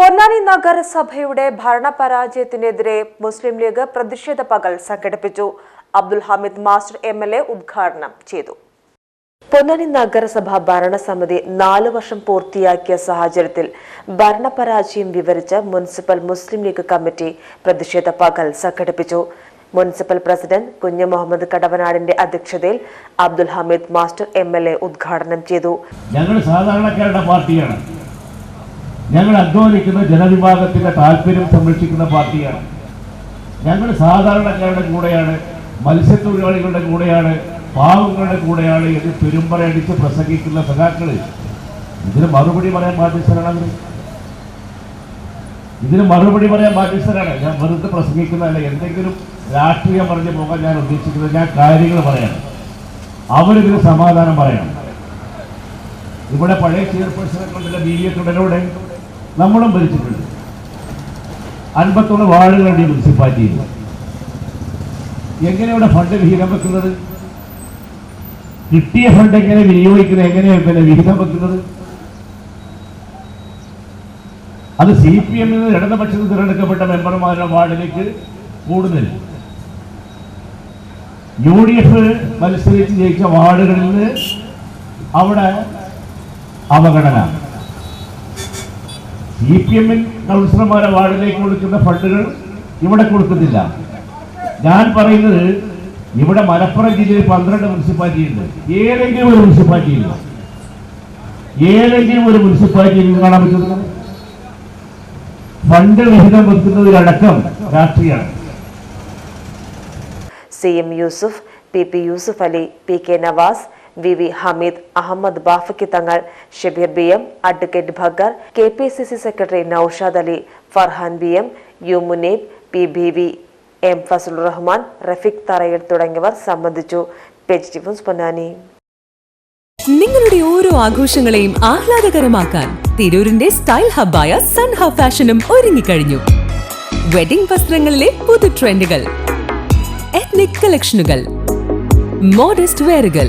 പൊന്നാനി നഗരസഭയുടെ ഭരണപരാജയത്തിനെതിരെ മുസ്ലിം ലീഗ് പ്രതിഷേധ പകൽ സംഘടിപ്പിച്ചു. Abdul Hameed master M L A ഉദ്ഘാടനം ചെയ്തു. പൊന്നാനി നഗരസഭ ഭരണസമിതി നാലു വർഷം പൂർത്തിയാക്കിയ സാഹചര്യത്തിൽ ഭരണപരാജയം വിവരിച്ച് മുനിസിപ്പൽ മുസ്ലിം ലീഗ് കമ്മിറ്റി പ്രതിഷേധ പകൽ സംഘടിപ്പിച്ചു. മുനിസിപ്പൽ പ്രസിഡന്റ് കുഞ്ഞു മുഹമ്മദ് കടവനാടിന്റെ അധ്യക്ഷതയിൽ Abdul Hameed master M L A ഉദ്ഘാടനം ചെയ്തു. ഞങ്ങൾ സാധാരണക്കാരുടെ പാർട്ടിയാണ്. ഞങ്ങൾ അധ്വാനിക്കുന്ന ജനവിഭാഗത്തിന്റെ താല്പര്യം സംരക്ഷിക്കുന്ന പാർട്ടിയാണ്. ഞങ്ങൾ സാധാരണക്കാരുടെ കൂടെയാണ് മത്സ്യത്തൊഴിലാളികളുടെ കൂടെയാണ് പാവങ്ങളുടെ കൂടെയാണ് എന്ന് പെരുമ്പറയടിച്ച് പ്രസംഗിക്കുന്ന സഖാക്കൾ ഇതിന് മറുപടി പറയാൻ ബാധ്യസ്ഥരാണ് ഇതിന് മറുപടി പറയാൻ ബാധ്യസ്ഥരാണ്. ഞാൻ വെറുതെ പ്രസംഗിക്കുന്നതല്ല എന്തെങ്കിലും രാഷ്ട്രീയം പറഞ്ഞു പോകാൻ ഞാൻ ഉദ്ദേശിക്കുന്നത് ഞാൻ കാര്യങ്ങൾ പറയണം. അവരിതിന് സമാധാനം പറയണം. ഇവിടെ പഴയ ചെയർപേഴ്സണെ കൊണ്ടുള്ള ബി എ തുടരോടെ നമ്മളും ഭരിച്ചിട്ടുണ്ട്. അൻപത്തൊന്ന് വാർഡുകളുണ്ട് ഈ മുനിസിപ്പാലിറ്റിയിൽ. എങ്ങനെ ഇവിടെ ഫണ്ട് വിഹിതം വെക്കുന്നത്? കിട്ടിയ ഫണ്ട് എങ്ങനെ വിനിയോഗിക്കുന്നത്? എങ്ങനെയാണ് പിന്നെ വിഹിതം വെക്കുന്നത്? അത് സി പി എമ്മിൽ നിന്ന് ഇടതുപക്ഷത്തിൽ തിരഞ്ഞെടുക്കപ്പെട്ട മെമ്പർമാരുടെ വാർഡിലേക്ക് കൂടുതൽ. യു ഡി എഫ് മത്സരിച്ച് ജയിച്ച വാർഡുകളിൽ അവിടെ അവഗണന. സി പി എമ്മിൽ കൗൺസിലർമാരെ വാർഡിലേക്ക് കൊടുക്കുന്ന ഫണ്ടുകൾ ഇവിടെ കൊടുക്കുന്നില്ല. ഞാൻ പറയുന്നത് ഇവിടെ മലപ്പുറം ജില്ലയിൽ പന്ത്രണ്ട് മുനിസിപ്പാലിറ്റി ഉണ്ട് ഏതെങ്കിലും ഒരു മുനിസിപ്പാലിറ്റി ഇല്ല ഏതെങ്കിലും ഒരു മുനിസിപ്പാലിറ്റി കാണാൻ പറ്റുന്നത്? ഫണ്ട് വിഹിതം വെക്കുന്നതിലടക്കം രാഷ്ട്രീയമാണ്. C M Yusuf P P Yusuf Ali P K Nawaz V V Hameed Ahmed Bafaqi Thangal Shabeer B M advocate Bhagar K P C C secretary Noushad Ali Farhan B M U Muneeb P B V M Fazlur Rahman Rafeeq Tharayil തുടങ്ങിയവർ സംബന്ധിച്ചു. പൊന്നാനി. നിങ്ങളുടെ ഓരോ ആഘോഷങ്ങളെയും ആഹ്ലാദകരമാക്കാൻ തിരൂരിന്റെ style ഹബ്ബായ Sun Hub ഫാഷനും ഒരുങ്ങിക്കഴിഞ്ഞു. വെഡിംഗ് വസ്ത്രങ്ങളിലെ പുതു ട്രെൻഡുകൾ എത്നിക് കളക്ഷനുകൾ മോഡസ്റ്റ് വെയറുകൾ